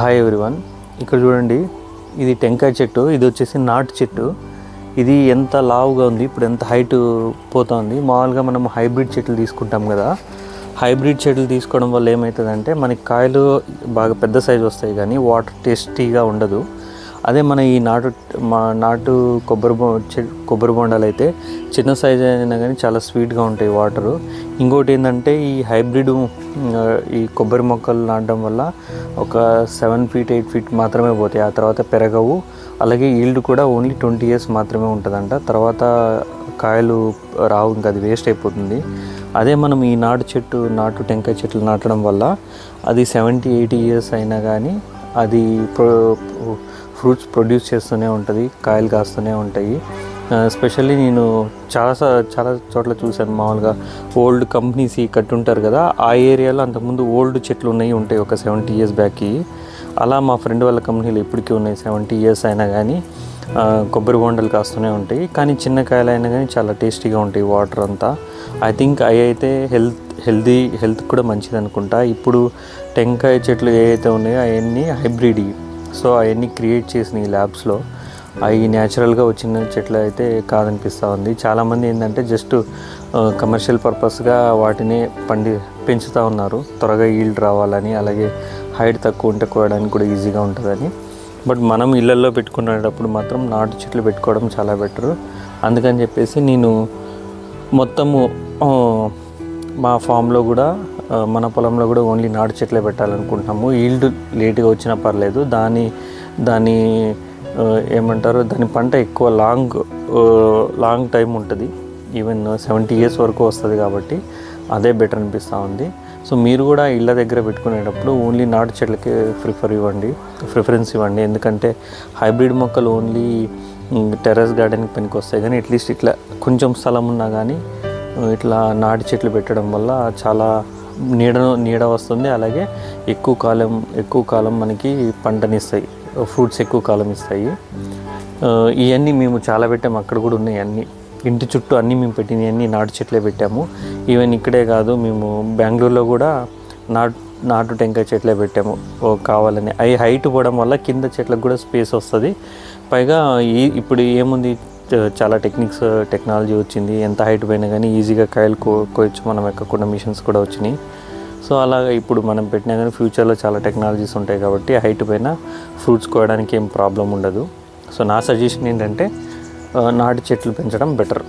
Hi everyone ఇక్కడ చూడండి ఇది టెంకాయ చెట్టు ఇది వచ్చేసి నాటు చెట్టు. ఇది ఎంత లావుగా ఉంది ఇప్పుడు ఎంత హైట్ పోతుంది. మామూలుగా మనం హైబ్రిడ్ చెట్లు తీసుకుంటాం కదా. హైబ్రిడ్ చెట్లు తీసుకోవడం వల్ల ఏమవుతుందంటే మనకి కాయలు బాగా పెద్ద సైజు వస్తాయి కానీ వాటర్ టేస్టీగా ఉండదు. అదే మన ఈ నాటు మా నాటు కొబ్బరి బొ చె- కొబ్బరి బొండాలు అయితే చిన్న సైజ్ అయినా కానీ చాలా స్వీట్గా ఉంటాయి వాటరు. ఇంకోటి ఏంటంటే ఈ హైబ్రిడ్ ఈ కొబ్బరి మొక్కలు నాటడం వల్ల ఒక సెవెన్ ఫీట్ ఎయిట్ ఫీట్ మాత్రమే పోతాయి. ఆ తర్వాత పెరగవు. అలాగే ఈల్డ్ కూడా ఓన్లీ ట్వంటీ ఇయర్స్ మాత్రమే ఉంటుందంట. తర్వాత కాయలు రావు ఇంకా అది వేస్ట్ అయిపోతుంది. అదే మనం ఈ నాటు చెట్టు నాటు టెంకాయ చెట్లు నాటడం వల్ల అది సెవెంటీ ఎయిటీ ఇయర్స్ అయినా కానీ అది ప్రో ఫ్రూట్స్ ప్రొడ్యూస్ చేస్తూనే ఉంటుంది కాయలు కాస్తూనే ఉంటాయి. స్పెషల్లీ నేను చాలా చాలా చోట్ల చూశాను. మామూలుగా ఓల్డ్ కంపెనీస్ ఈ కట్టుంటారు కదా ఆ ఏరియాలో అంతకుముందు ఓల్డ్ చెట్లు ఉన్నాయి ఉంటాయి ఒక సెవెంటీ ఇయర్స్ బ్యాక్కి అలా మా ఫ్రెండ్ వాళ్ళ కంపెనీలు ఇప్పటికీ ఉన్నాయి సెవెంటీ ఇయర్స్ అయినా కానీ కొబ్బరి బొండలు కాస్తూనే ఉంటాయి. కానీ చిన్న కాయలు అయినా కానీ చాలా టేస్టీగా ఉంటాయి వాటర్ అంతా. ఐ థింక్ అవి అయితే హెల్త్ హెల్దీ హెల్త్ కూడా మంచిది అనుకుంటా ఇప్పుడు టెంకాయ చెట్లు ఏవైతే ఉన్నాయో అవన్నీ హైబ్రిడ్ సో అవన్నీ క్రియేట్ చేసిన ఈ ల్యాబ్స్లో అవి న్యాచురల్గా వచ్చిన చెట్లు అయితే కాదనిపిస్తూ ఉంది. చాలామంది ఏంటంటే జస్ట్ కమర్షియల్ పర్పస్గా వాటిని పండి పెంచుతూ ఉన్నారు. త్వరగా ఈల్డ్ రావాలని అలాగే హైట్ తక్కువ ఉంటే కోయడానికి కూడా ఈజీగా ఉంటుందని. బట్ మనం ఇళ్ళల్లో పెట్టుకునేటప్పుడు మాత్రం నాటు చెట్లు పెట్టుకోవడం చాలా బెటర్. అందుకని చెప్పేసి నేను మొత్తము మా ఫామ్లో కూడా మన పొలంలో కూడా ఓన్లీ నాటు చెట్లే పెట్టాలనుకుంటున్నాము. ఈల్డ్ లేట్గా వచ్చినా పర్లేదు. దాని దాని ఏమంటారు దాని పంట ఎక్కువ లాంగ్ లాంగ్ టైం ఉంటుంది. ఈవెన్ సెవెంటీ ఇయర్స్ వరకు వస్తుంది కాబట్టి అదే బెటర్ అనిపిస్తూ ఉంది. సో మీరు కూడా ఇళ్ళ దగ్గర పెట్టుకునేటప్పుడు ఓన్లీ నాటు చెట్లకే ప్రిఫర్ ఇవ్వండి ప్రిఫరెన్స్ ఇవ్వండి. ఎందుకంటే హైబ్రిడ్ మొక్కలు ఓన్లీ టెర్రస్ గార్డెన్కి పనికి వస్తాయి కానీ అట్లీస్ట్ ఇట్లా కొంచెం స్థలం ఉన్నా కానీ ఇట్లా నాటి చెట్లు పెట్టడం వల్ల చాలా నీడ నీడ వస్తుంది. అలాగే ఎక్కువ కాలం ఎక్కువ కాలం మనకి పంటనిస్తాయి. ఫ్రూట్స్ ఎక్కువ కాలం ఇస్తాయి. ఇవన్నీ మేము చాలా పెట్టాము. అక్కడ కూడా ఉన్నాయి అన్నీ. ఇంటి చుట్టూ అన్నీ మేము పెట్టినవి అన్నీ నాటు చెట్లే పెట్టాము. ఈవెన్ ఇక్కడే కాదు మేము బెంగళూరులో కూడా నాటు నాటు టెంకాయ చెట్లే పెట్టాము. కావాలని. అవి హైట్ పోవడం వల్ల కింద చెట్లకు కూడా స్పేస్ వస్తుంది. పైగా ఈ ఇప్పుడు ఏముంది? Uh, చాలా టెక్నిక్స్ టెక్నాలజీ uh, వచ్చింది. ఎంత హైట్ పోయినా కానీ ఈజీగా కాయలు కో కోయచ్చు. మనం ఎక్కకుండా మిషన్స్ కూడా వచ్చినాయి. సో అలాగా ఇప్పుడు మనం పెట్టినా కానీ ఫ్యూచర్లో చాలా టెక్నాలజీస్ ఉంటాయి కాబట్టి హైట్ పైన ఫ్రూట్స్ కోయడానికి ఏం ప్రాబ్లం ఉండదు. సో నా సజెషన్ ఏంటంటే uh, నాటు చెట్లు పెంచడం బెటర్